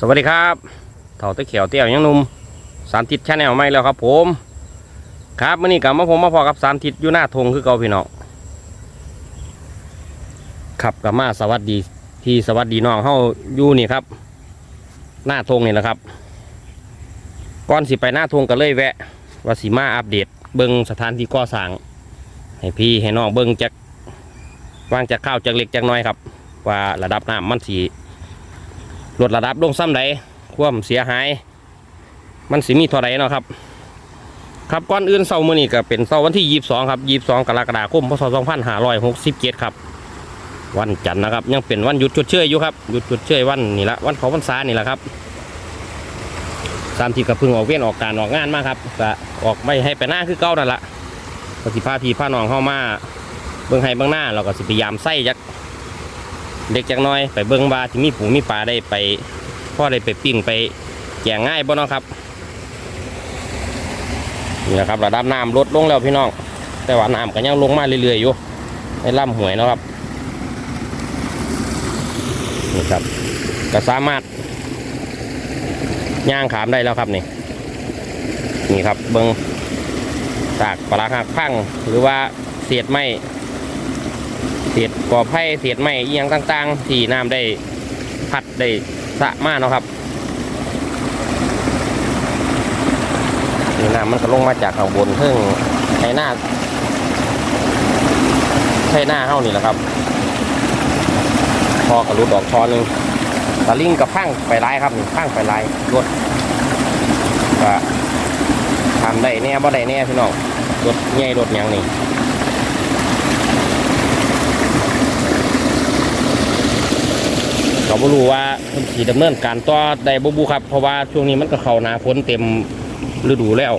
สวัสดีครับเถ่าตะเขียวเตี้ยวยังนุ่มสามทิศชาแนลไม่แล้วครับผม ครับมื่อนี้กลับมาผมมาพอกับสามทิศอยู่หน้าธงคือเกาพี่น้องครับกลับมาสวัสดีพี่สวัสดีน้องเฮาอยู่นี่ครับ หน้าธงนี่แหละครับก่อนสิไปหน้าธงก็เลยแวะวาสิมาอัปเดต เบิ้งสถานที่ก่อสร้างให้พี่ให้น้องเบิ้งจากวางจากข้าวจากเล็กจากน้อยครับ ว่าระดับน้ำมันสี ลดระดับลงซ้ำใดความเสียหาย มันสิมีเท่าไรเนาะครับ ครับก่อนอื่นเสาร์มื้อนี้ก็เป็นเสาร์วันที่ 22 ครับ 22 กรกฎาคมพศ2567 ครับ วันจันทร์นะครับ ยังเป็นวันหยุดชดเชยอยู่ครับหยุดชดเชยวันนี่ละวันเขาพรรษานี่แหละครับสามทีกระพึ่งออกเวียนออกการออกงานมาครับก็ออกไม่ให้ไปหน้าคือเก้านั่นละก็สิพาพี่พาน้องเข้ามาเบื้องให้เบื้องหน้าเราก็สิพยายามใส่จัก เด็กจักน้อยไปเบิ้งบาที่มีปูมีปลาได้ไปพ่อได้ไปปิ้งไปแกงง่ายบ่เนาะครับนี่นะครับระดับน้ำลดลงแล้วพี่น้อง แต่ว่าน้ำก็ยังลงมาเรื่อยๆอยู่ในลำหวยนะครับนี่ครับก็สามารถย่างขามได้แล้วครับนี่นี่ครับเบิ้งจากปลาหักพังหรือว่าเศษไม้ เศษกอไผ่เศษไม้อีหยังต่างๆ ที่น้ำได้พัดได้สะมาเนาะครับนี่น้ำมันก็ลงมาจากข้างบนเพิ่งใช้หน้าใช้หน้าเฮ้านี่แหละครับพอกระลุดออกชอหนึงตะลิงกับพังไปไล่ครับพังไปไล่รถก็ทำได้แน่บ่ได้แน่พี่น้องรถใหญ่รถยังนี่ ก็บ่รู้ว่าเพิ่นสิดำเนินการต่อได้บ่บุครับ เพราะว่าช่วงนี้มันก็เข้าหน้าฝนเต็มฤดูแล้ว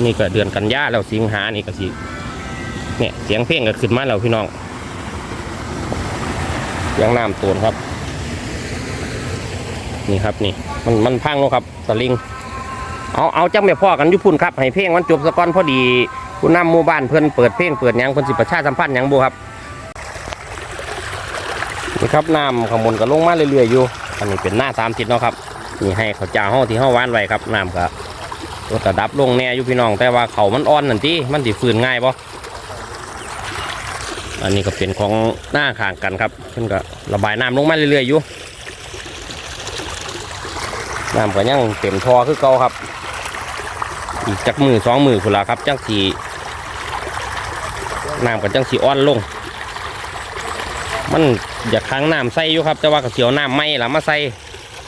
นี้ก็เดือนกันยาแล้วสิงหานี่ก็สิเนี่ยเสียงเพลงก็ขึ้นมาแล้วพี่น้องเสียงน้ำตูนครับ นี่ครับนี่ มันมันพังแล้วครับสลิงเอาเอาจังไม่พ่อกันยุพุ่นครับให้เพลงมันจบสะก่อนพอดีผู้นำหมู่บ้านเพิ่อนเปิดเพลงเปิดยังเพิ่นสิประชาสัมพันธ์ยังบ่ครับ นี่ครับน้ำข้างบนก็ลงมาเรื่อยๆอยู่ อันนี้เป็นหน้าสามทิศเนาะครับนี่ให้เขาจ้าห้องที่ห้าว่านไว้ครับน้ำก็ลดระดับลงแน่อยู่พี่น้อง แต่ว่าเขามันอ่อนนั่นที่มันสิฝืนง่ายปะอันนี้ก็เป็นของหน้าข้างกันครับเพิ่นก็ระบายน้ำลงมาเรื่อยๆอยู่น้ำก็ยังเต็มทอคือเก่าครับ อีกจักมือสองมือพุ่นละครับจังสีน้ำก็จังสีอ่อนลง มันอยากค้างน้ำใส่อยู่ครับแต่ว่าก็เสียวน้ำไม่ละมาใส่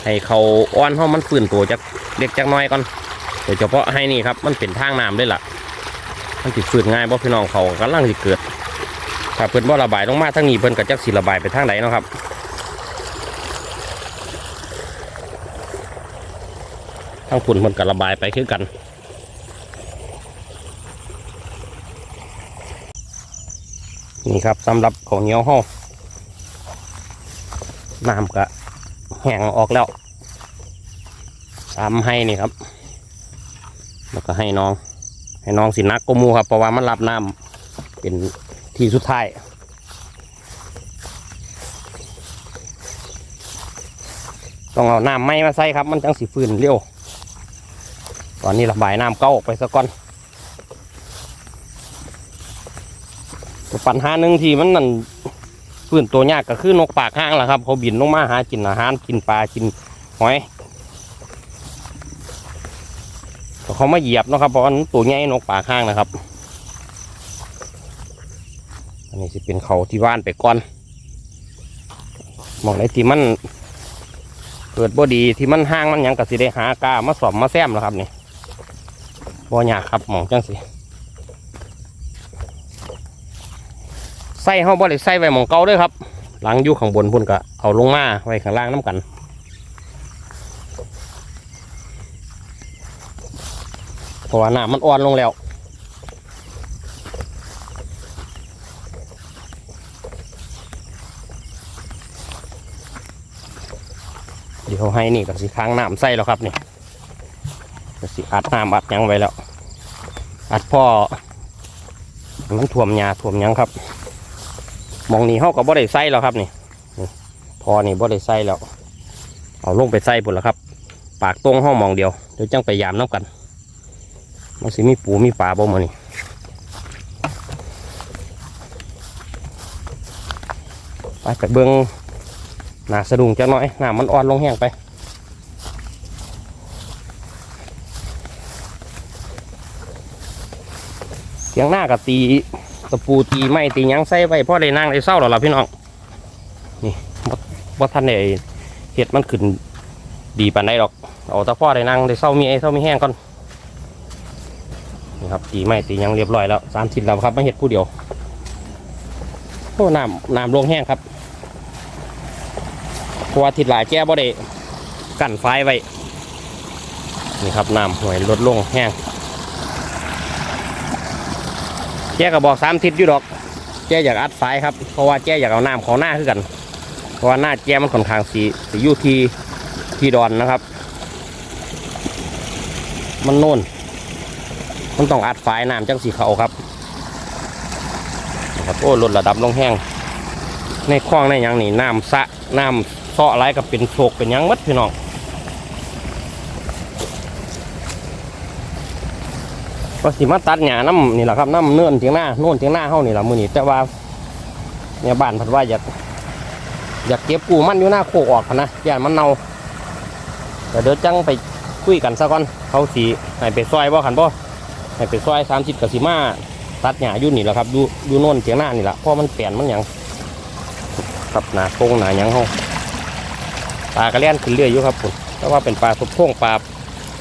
ให้เขาอ้อนเพราะมันฟื้นตัวจากเล็กจากน้อยก่อนโดยเฉพาะให้นี่ครับ มันเป็นทางน้ำด้วยล่ะ มันติดฟื้นง่ายเพราะพี่น้องเขากำลังสิเกิดถ้าเพิ่นบ่ระบายลงมาทางนี้เพิ่นก็จักสิระบายไปทางไหนเนาะครับทางฝุ่นเพิ่นก็ระบายไปคือกันนี่ครับสำหรับของเหนียวห้อ น้ำก็แห้งออกแล้วสามให้นี่ครับ แล้วก็ให้น้อง ให้น้องสินักก็มูครับเพราะว่ามันรับน้ำเป็นที่สุดท้ายต้องเอาน้ำไม่มาใส่ครับ มันจังสิฟื้นเร็วตอนนี้ระบายน้ำเก้าออกไปซะก่อนปัญหาหนึ่งที่มันนั่น ฟื้นตัวยากก็คือนกปากห้างแหละครับ เขาบินลงมาหากินอาหารกินปลากินหอยเขามาเหยียบนะครับเพราะว่ามันตัวใหญ่นกปากห้างนะครับ อันนี้จะเป็นเขาที่ว่านไปก่อนมองในที่มันเกิดบ่ดีที่มันห้างมันยังก็สิได้หากามาสอมมาแซมแล้วครับนี่บ่ยากครับมองจังสิ ใส่เฮาบ่ได้ใส่ไว้หมองเก่าเด้วยครับ หลังอยู่ข้างบนพุ่นก็เอาลงมาไว้ข้างล่างน้ำกันเพราะว่าน้ำมันอ่อนลงแล้วเดี๋ยวให้นี่ก็สิค้างน้ำใส่แล้วครับนี่ก็สิอัดน้ำอัดยังไว้แล้ว อัดพ่อมันท่วมหญ้าท่วมยังครับ มองนี้เขาก็บ่ได้ใส่แล้วครับนี่พอนี่บ่ได้ใส่แล้ว เอาลงไปใส่พุ่นละครับ ปากตรงห้องมองเดียวเดี๋ยวจังไปยามน้ำกัน มันสิมีปูมีปลาบ่มานี่ไปไปเบิ้งหนาสะดุ้งจังน้อยหนามันอ่อนลงแห้งไปเสียงหน้ากับตี ตะปูตีไม้ตียังใส่ไว้พ่อได้นั่งได้เศร้าหรอล่ะพี่น้องนี่บ่บ่ทันได้เห็ดมันขึ้นดีปานใดดอกเอาแตะพ่อได้นั่งได้เศร้ามีไอ้เศร้ามีแห้งก่อนนี่ครับตีไม้ตียังเรียบร้อยแล้วสามทิศแล้วครับมาเห็ดผู้เดียวโอ้น้ำน้ำลงแห้งครับเพราะว่าทิศหลายแก้บ่ได้กั้นไฟไว้นี่ครับน้ำห่วยลดลงแห้ง แกก็บอกสามทิศอยู่ดอก แกอยากอัดไฟครับ เพราะว่าแกอยากเอาน้ำเขาหน้าขึ้นกัน เพราะว่าหน้าแกมันค่อนข้างสีสีอยู่ที่ที่ดอนนะครับ มันโน่น มันต้องอัดไฟน้ำจังสีเขาครับครับโอ้ลดระดับลงแห้ง ในคลองในยังนี่น้ำสะน้ำเซาะไรกับเป็นโศกเป็นยังมัดพี่น้อง ก็สิมาตัดหญ้าน้ำนี่แหละครับน้ำเนื่อนเทียงหน้าโน่นเทียงหน้าเฮานี่แหละมือนี่แต่ว่าเนี่ยบ้านพัดว่าอยากอยากเก็บปูมันอยู่หน้าโคกออกนะย่านมันเน่าแต่เดี๋ยวจังไปคุยกันซะก่อนเขาสีให้ไปซอยบ่ขันบ่ให้ไปซอยสามสิบกับสิมาตัดหญ้าอยู่นี่แหละครับดูดูโน่นเทียงหน้านี่แหละเพราะมันเปลี่ยนมันหยังครับหนาโคงหนาหยังเฮาปลากระเล่นขึ้นเรื่อยอยู่ครับผมแต่ว่าเป็นปลาสุบพงปลา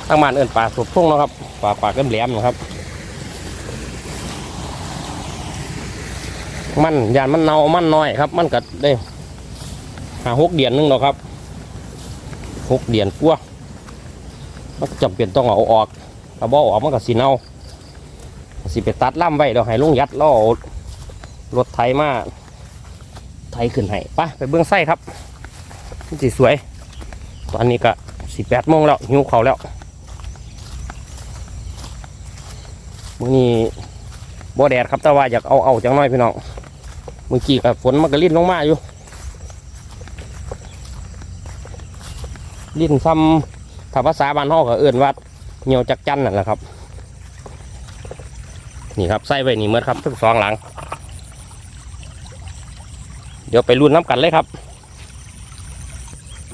ตั้งมานเอินปลาสุบพงเนาะครับปลาปลาแหลมนะครับ มันยานมันเนามันน้อยครับ มันก็ได้หาหกเดือนหนึงแล้วครับหกเดือนกว่ามันจำเป็นต้องเอาออกถ้าบ่อออกมันก็สีเน่าสิไปตัดล่ำไว้เดี๋ยวให้ลุงยัดล้วเอรถไถมาไถขึ้นให้ไปไปเบื้องไส้ครับมันสีสวย ตอนนี้ก็สิแปดโมงแล้วหิวเขาแล้วมื้อนี้บ่แดดครับแต่ว่าอยากเอาเอาจังน้อยพี่น้อง มื่อกี้กับฝนมันก็ลิ้นลงมาอยู่ลิ้นซ้ำถ้าภาษาบ้านห้องก็เอื่นว่าเหนียวจักจันนั่นแหละครับ นี่ครับใส่ไว้นี่เมื่อครับทั้งสองหลัง เดี๋ยวไปรุ่นน้ำกันเลยครับ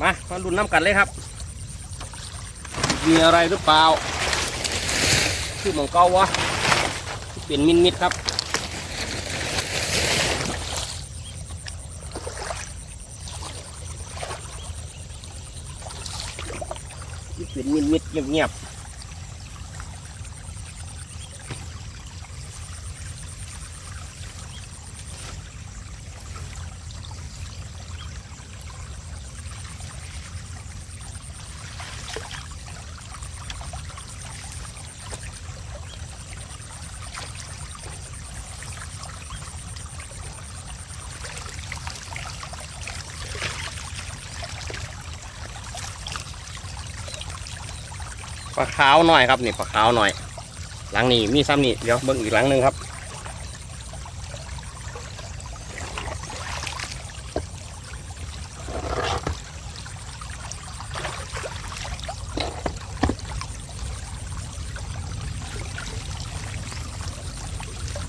มามารุ่นน้ำกันเลยครับ มีอะไรหรือเปล่า คือหมองเก้าวะเป็นมินมิดครับ ที่เป็ นมิดมิดๆเงียบๆ ลาขาวหน่อยครับนี่ปลาขาวหน่อยหลังนี้มีซ้ำนี่เดี๋ยวเบิ่งอีกหลังหนึ่งครับ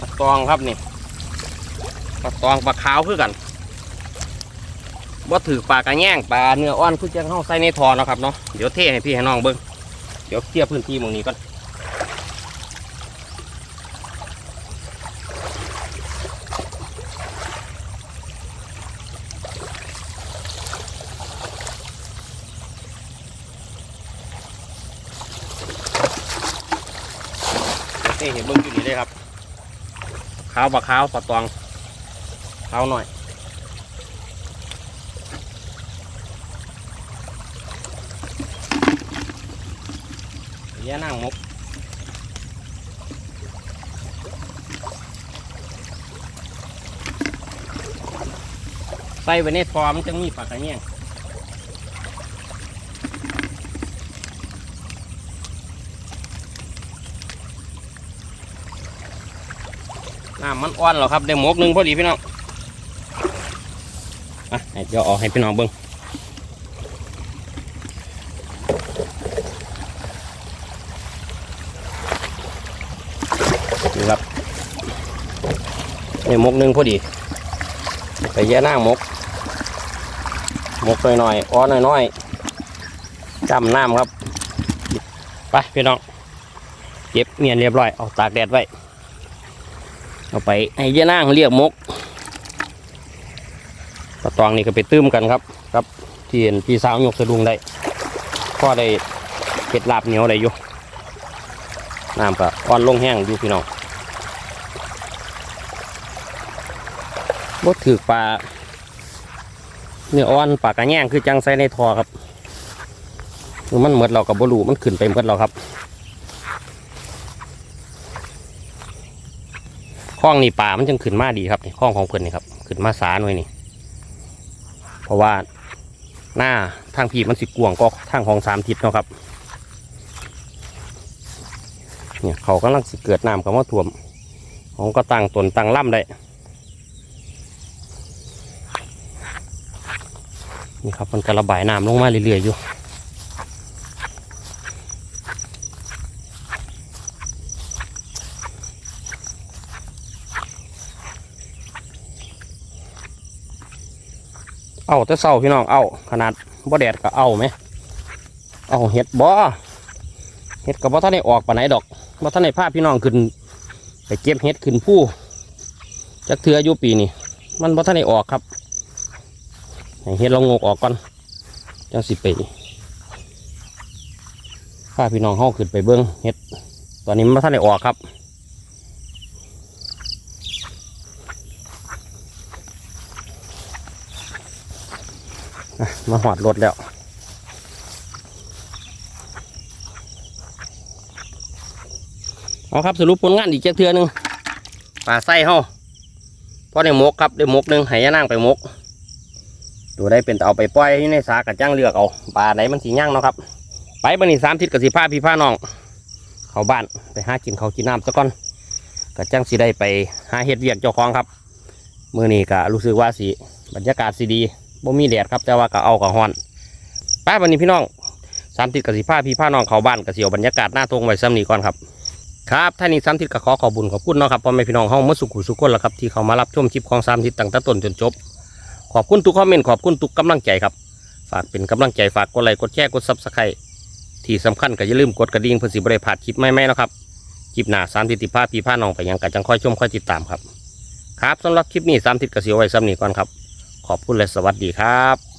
ปลาตองครับนี่ปลาตองปลาขาวคือกันว่าถือปลากระแง่งปลาเนื้ออ่อนคือจังเข้าใส่ในทอเนาะครับเนาะเดี๋ยวเทให้พี่ให้น้องเบิ้ง เดี๋ยวเคลียร์พื้นที่หมองนี้ก่อนเดี๋ยวเทให้เบิ้งอยู่นี่เลยครับขาวปลาขาวปลาตองขาวหน่อย ยวนั่งมุกใส่ไว้ในทอมันจะมีปากกระเนียงน้ำมันอ่อนแล้วครับได้หมกหนึ่งพอดีพี่น้องอะเดี๋ยวเออกให้พี่น้องเบิ้ง นี่ มกหนึ่งพอดีไปแย่หน้ามก มกหน่อยๆอ้อน้อยๆจำน้ำครับ ไปพี่น้องเก็บเมียนเรียบร้อยเอาตากแดดไว้เอาไปให้แย่หน้างเรียกมกปลาตองนี่ก็ไปตื้มกันครับ ครับที่เห็นพี่สาวยกสะดุงได้ก็ได้เก็ดลาบเหนียวได้อยู่น้ำก็อ่อนลงแห้งอยู่พี่น้อง บดถือปลาเนื้ออ่อนปลากระแยงคือจังใส่ในทอครับ มันเหมือดเรากับบรูมันขึ้นไปเหมือดเราครับคลองนี่ปลามันจังขึ้นมาดีครับนี่คลองของเพื่อนนี่ครับขึ้นมาสาหน่อยนี่ เพราะว่าหน้าทางพีมันสิกวงก็ทางของสามทิศเนาะครับเนี่ยเขากำลังสิเกิดน้ำกับมาท่วม ของก็ตั้งตนตั้งล่ำได้ นี่ครับมันกระบายน้ำลงมาเรื่อยๆอยู่เอาแต่เศร้าพี่น้องเอาขนาดบ่แดดก็เอาไหมเอาเห็ดบ่เห็ดกับบ่ท่านได้ออกปานไหนดอกบ่ท่านได้พาพี่น้องขึ้น ไปเก็บเห็ดขึ้นผู้จักเทืออยู่ปีนี้มันบ่ท่านได้ออกครับ ให้เห็ดเรางกออกก่อนจังสิไปพาพี่น้องเฮาขึ้นไปเบิ้งเห็ด ตอนนี้มันบ่ท่านได้ออกครับมาหอดรถแล้วเอาครับสรุปผลงานอีกเจ้าเทือหนึงป่าไส้เฮาพอได้หมกครับได้หมกหนึ่งให้ยานั่งไปหมก ตัวได้เป็นเอาไปปล่อยอยู่ในสากับจ้างเลือกเอาปลาไหนมันสีย่างเนาะครับ ไปบันนี้สามทิศกับสีผ้าพี่ผ้าน้อง เขาบ้านไปหากินเขากินน้ำซะก่อนกับจ้างสีได้ไปหาเห็ดเวียกเจ้าของครับมือนี้ก็รู้สึกว่าสีบรรยากาศสีดีบ่มีแดดครับแต่ว่าก็เอากับฮอนไปบันนี้พี่น้องสามทิศกับสีผ้าพี่ผ้าน้องเขาบ้านกับเสียวบรรยากาศหน้าทงไว้ซ้ำนี้ก่อนครับครับท่านี้สามทิศก็ขอขอบุญขอบคุณเนาะครับพ่อแม่พี่น้องเฮาเมื่อสุขุสุขคนละครับที่เขามารับชมคลิปของสามทิศตั้งแต่ต้นจนจบ ขอบคุณทุกคอมเมนต์ขอบคุณทุกกำลังใจครับ ฝากเป็นกำลังใจฝากกดไลค์กดแชร์กดซับสไครต์ที่สำคัญก็อย่าลืมกดกระดิ่งเพื่อสิบริพลาดคลิปใหม่ๆเนะครับคลิปหน้าสามทิศติภาพี่ผ้าน้องไปยังกันจังค่อยชมค่อยติดตามครับ ครับสำหรับคลิปนี้สามทิศก็เสียไว้ซ้ำนี้ก่อนครับ ขอบคุณและสวัสดีครับ